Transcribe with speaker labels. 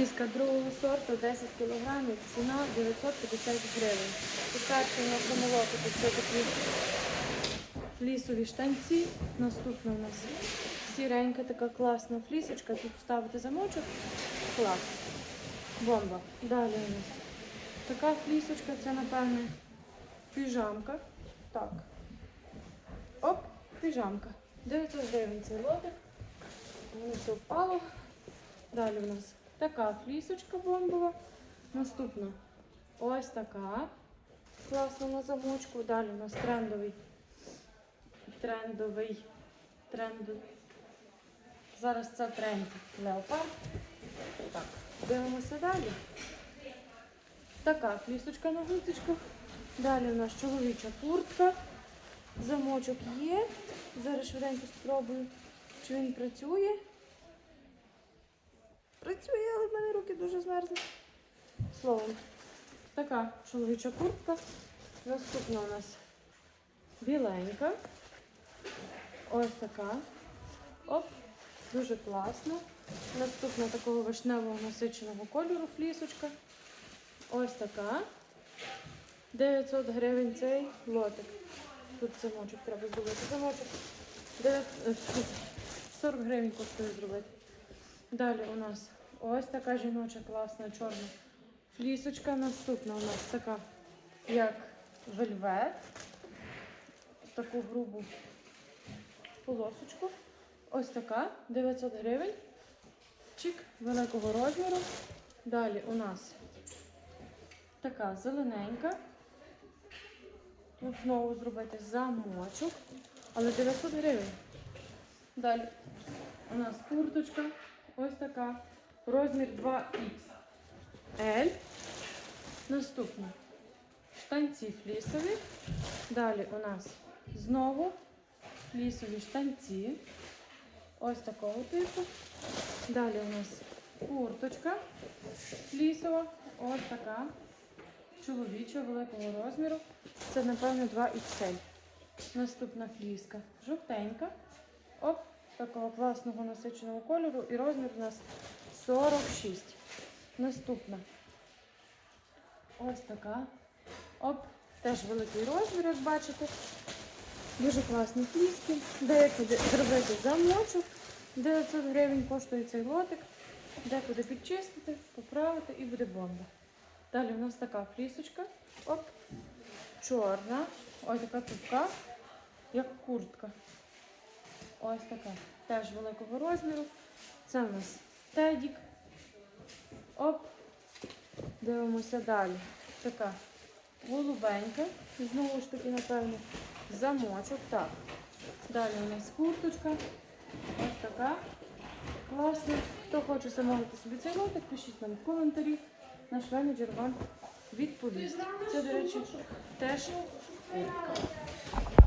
Speaker 1: Фліска другого сорту 10 кг, ціна 950 гривень. На промолотити це такі флісові штанці. Наступна у нас сіренька така класна флісочка. Тут ставити замочок. Клас. Бомба. Далі у нас така флісочка, це, напевне, піжамка. Так. Оп, піжамка. 900 гривень цей лотик. Воно все впало. Далі у нас така флісочка бомбова. Наступна ось така. Класна на замочку. Далі у нас трендовий. Трендовий. Трендовий. Зараз це тренд леопард. Так, дивимося далі. Така флісочка на гудзичках. Далі у нас чоловіча куртка. Замочок є. Зараз швиденько спробую, чи він працює. Працює, але в мене руки дуже змерзли. Словом, така чоловіча куртка. Наступна у нас біленька. Ось така. Оп, дуже класно. Наступна такого вишневого насиченого кольору флісочка. Ось така. 900 гривень цей лотик. Тут замочок треба зробити. Замочок 9, е, 40 гривень коштує зробити. Далі у нас ось така жіноча класна чорна флісочка. Наступна у нас така, як вельвет. Таку грубу полосочку. Ось така 900 гривень. Чик великого розміру. Далі у нас така зелененька. Тут знову зробити замочок, але 900 гривень. Далі у нас курточка. Ось така. Розмір 2XL. Наступна. Штанці флісові. Далі у нас знову флісові штанці. Ось такого типу. Далі у нас курточка флісова. Ось така. Чоловіча великого розміру. Це, напевно, 2XL. Наступна фліска. Жовтенька. Оп, такого класного насиченого кольору. І розмір у нас 46. Наступна. Ось така. Оп, теж великий розмір, як бачите. Дуже класні фліски. Декуди зробити замочок. 900 гривень коштує цей лотик. Декуди підчистити, поправити і буде бомба. Далі у нас така флісочка. Оп. Чорна. Ось така цупка, як куртка. Ось така. Теж великого розміру. Це у нас тедік. Оп. Дивимося далі. Така голубенька. Знову ж таки, напевно, замочок. Так. Далі у нас курточка. Ось така. Класна. Хто хоче замовити собі цей лотик, пишіть нам в коментарі. Наш менеджер вам відповість. Це, до речі, теж куртка.